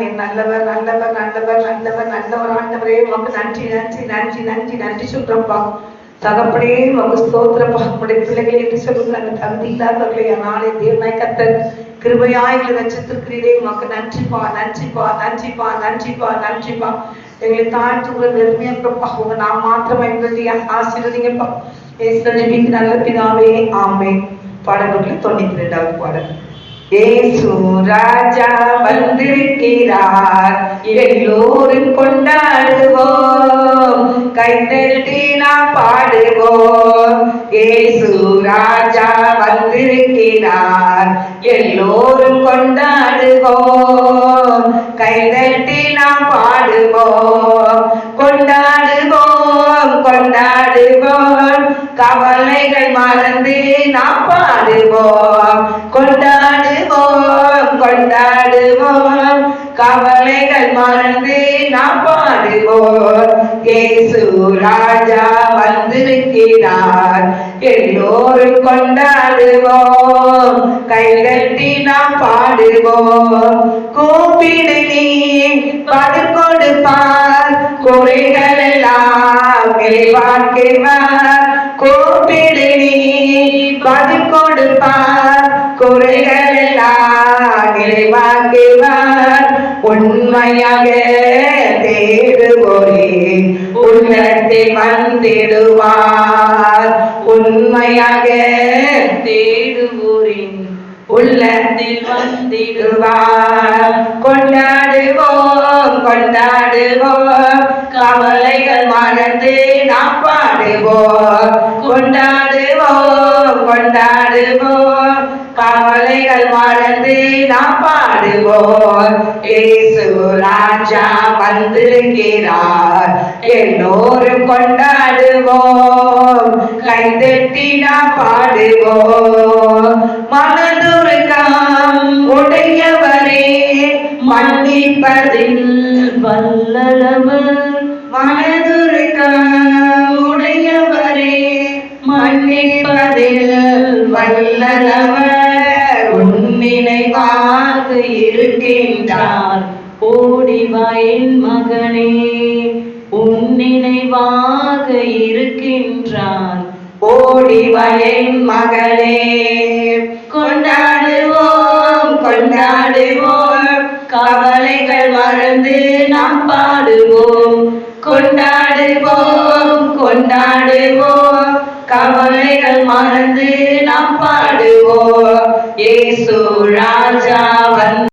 நீ நல்லவர் நல்லவர் நல்லவர் நல்லவர் நல்லவர் ஆண்டவரே உமக்கு நன்றி நன்றி நன்றி நன்றி நன்றி சொல்றப்பா தகப்படே உமக்கு ஸ்தோத்திரப்பா உங்களுடைய பிள்ளைகள் என்று சொல்லுங்க அந்த தகுதி இல்லாதவர்களை நாளை தேவனாய் கத்தர் கிருபையாய் எங்களை வச்சிருக்கிறீரே உமக்கு நன்றிப்பா நன்றிப்பா நன்றிப்பா நன்றிப்பா நன்றிப்பா. எங்களை தாழ்த்து உங்களை வெறுமையாக்கப்பா உங்க நான் மாத்திரம் எங்களுடைய ஆசீர்வதிங்கப்பா. ஏசுவின் நல்ல பிதாவே. ஆமே பாடல்கள் தொண்ணூத்தி ரெண்டாவது பாடல். ஏசு ராஜா வந்திருக்கிறார். எல்லோரும் கொண்டாடுவோம். கைதட்டி நாம் பாடுவோம். ஏசு ராஜா வந்திருக்கிறார். எல்லோரும் கொண்டாடுவோம். கைதட்டி நாம் பாடுவோம். கொண்டாடுவோம் கொண்டாடுவோம். கவலைகள் மறந்து நாம் பாடுவோம். கொண்டாடுவோம் கவலைகள் மறந்து நாம் பாடுவோம் இயேசு ராஜா வந்திருக்கிறார். எல்லோரும் கொண்டாடுவோம். கைகட்டி நாம் பாடுவோம். கூப்பிடு நீ பதில் கொடுப்பார். குறைகள் எல்லாம் வாழ்க்கைவார். கூப்பிடு நீ பதில் கொடுப்பார். நிறைவாக்குவார் உண்மையாக தேடுவோரே உள்ளத்தில் வந்திடுவார் உண்மையாக தேடுவோரின். உள்ளத்தில் வந்திடுவார் கொண்டாடுவோம் கொண்டாடுவோம். கவலைகள் மறந்து நாம் பாடுவோம். கொண்டாடுவோம் கொண்டாடுவோம். கவலைகள் மறந்து நாம் பாடுவோம். ஏசு ராஜா வந்திருக்கிறார். எல்லோரும் கொண்டாடுவோம். கைதட்டி நாம் பாடுவோம். மனதுருக்கம் உடையவரே மன்னிப்பதில் வல்லளவு. மனதுருக்கம் உடையவரே மன்னிப்பதில் வல்லவர் உன்னினைவாக இருக்கின்றார். ஓடிவாயின் மகனே உன் நினைவாக இருக்கின்றான் ஓடிவயன் மகளே கொண்டாடுவோம் கொண்டாடுவோம். கவலைகள் மறந்து நாம் பாடுவோம். கொண்டாடுவோம் கொண்டாடுவோம். கவலைகள் மறந்து நாம் பாடுவோம். ஏசு ராஜா வந்து